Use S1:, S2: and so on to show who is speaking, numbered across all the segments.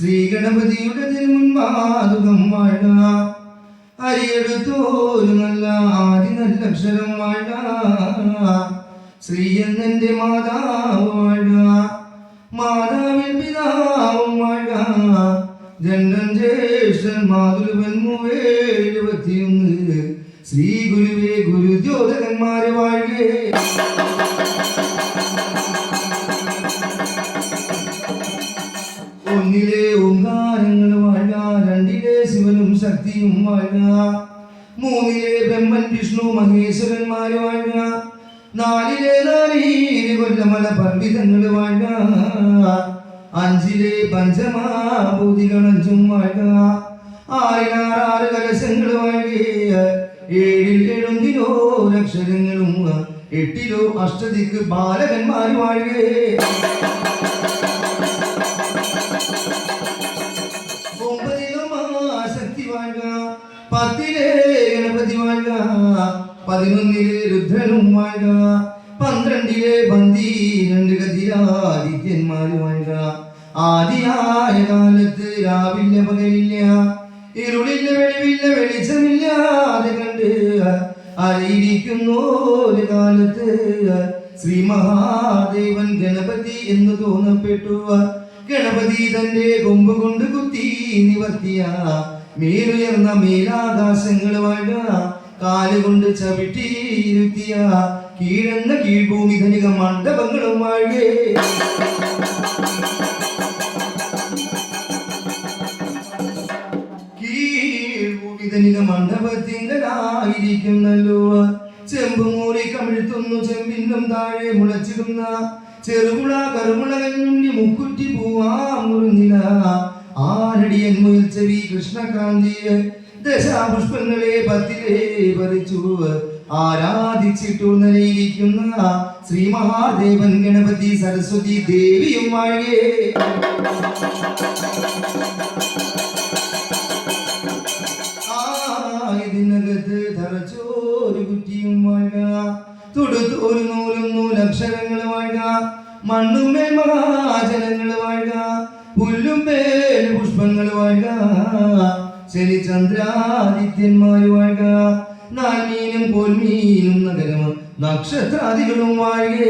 S1: ശ്രീഗണപതിയുടെ തിരുമുൻപാതുകം വാഴ അരിയെടുത്തോരു നല്ല ആദി നല്ല അക്ഷരം വാഴ ശ്രീ എന്നെ മാതാവ് വാഴ മാതാവിൻ പിതാവും വാഴ ജണ്ടൻ ജ്യേഷ്ഠൻ മാതൃവൻ എഴുപത്തിയൊന്ന്. ശ്രീ ഗുരുവേ ഗുരുദ്യോതകന്മാരെ വാഴുകേ. ഒന്നിലെ ഓങ്കാരങ്ങളും വാഴുക രണ്ടിലെ ശിവനും ശക്തിയും വാഴുക മൂന്നിലെ ബ്രഹ്മൻ വിഷ്ണു മഹേശ്വരന്മാര് വാഴുക നാലിലെ നാലീര് കൊല്ലമല പർവിതങ്ങൾ വാഴുക അഞ്ചിലെ പഞ്ചമാഭൂതികൾ അഞ്ചും ആറിലാറാറ് ആറിനാറാറ് കലശങ്ങൾ വാഴുക ഏഴിൽ എഴുതിലോ അക്ഷരങ്ങളും എട്ടിലോ അഷ്ടതിക്ക് ബാലകന്മാർ വാഴുകേ പതിനൊന്നിലെ രുദ്രനും വാഴുക പന്ത്രണ്ടിലെ ബന്ദി രണ്ട് ഗതിരാദിത്യന്മാർ വാഴുക ആദിയായ കാലത്ത് രാവില്ല പകലില്ല ഇരുളില്ല വെളിവില്ല വെളിച്ചമില്ലാതെ കണ്ട് അറിയിരിക്കുന്നു ഒരു കാലത്ത് ശ്രീ മഹാദേവൻ ഗണപതി എന്ന് തോന്നപ്പെട്ടു. ഗണപതി തന്റെ കൊമ്പ് കൊണ്ട് കുത്തി നിവർത്തിയ മേലുയർന്ന മേലാകാശങ്ങൾ വാഴുക കാലുകൊണ്ട് ചവിട്ടിയിരുത്തിയ കീഴെന്ന കീഴ്ഭൂമി ധനിക മണ്ഡപങ്ങളും വാഴേ കീഴ്ഭൂമി ധനിക മണ്ഡപത്തിങ്കലായിരിക്കുന്നല്ലോ ചെമ്പുമൂറി കമിഴ്ത്തുന്നു ചെമ്പിന്നും താഴെ മുളച്ചിടുന്ന കറുമുള കഞ്ഞുണ്ണി മുക്കുറ്റി പൂവാമുറുന്നില ആരടിയൻ മുയൽ ചെവി കൃഷ്ണകാന്തി ദശാപുഷ്പങ്ങളെ പത്തിലെ പറിച്ചു ആരാധിച്ചിട്ടു നിലയിരിക്കുന്ന ശ്രീ മഹാദേവൻ ഗണപതി സരസ്വതി ദേവിയും വാഴേ. ഇതിനകത്ത് തറച്ചോരു കുറ്റിയും വാഴ. തൊടുത്തോരു നൂലും നൂലക്ഷരങ്ങൾ വാഴ. മണ്ണുമേ മഹാജനങ്ങൾ വാഴ. പുല്ലും പേര് പുഷ്പങ്ങൾ വാഴ. ശനി ചന്ദ്രാദിത്യന്മാർ വാഴ നാൽമീനും പൊന്മീനും നഗരം നക്ഷത്രാദികളും വാഴേ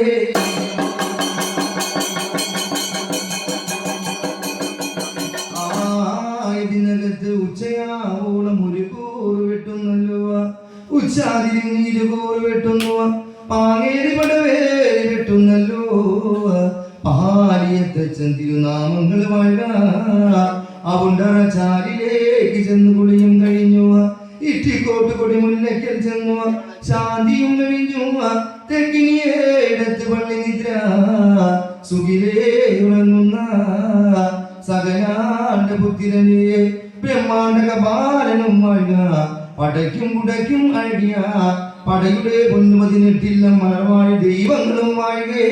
S1: ഇതിനകത്ത് ഉച്ചയാവോളം ഒരു കൂറ് വെട്ടുന്നല്ലോ. ഉച്ചാതിരി നീരുകൂറ് വെട്ടുന്നു. പാങ്ങേരി പടവേരി വെട്ടുന്നല്ലോ. പാലിയത്തച്ഛൻ തിരുനാമങ്ങൾ വാഴ അവണ്ടറ ചാലിലേക്ക് ചെന്ന് കുളിയും കഴിഞ്ഞു ഇറ്റിക്കോട്ട് കൊടി മുല്ലയ്ക്കൽ ചെന്നു ശാന്തിയും കഴിഞ്ഞു തെക്കിനിയേടത്ത് പള്ളി നിദ്ര. സുഖിലേ ഉറങ്ങുന്ന സകലാണ്ട പുത്തിരനെ. ബ്രഹ്മാണ്ടക ബാലനും മഴ പടയ്ക്കും കുടയ്ക്കും അഴകിയ പടയുടെ പൊന്നുമതിനെട്ടില്ല മലർവാഴ ദൈവങ്ങളും വാഴുകേ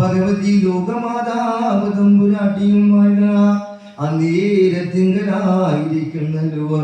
S1: ഭഗവതി ലോകമാതാവ് തമ്പുരാട്ടിയുമായ അന്നേരത്തിങ്കലായിരിക്കുന്നല്ലോ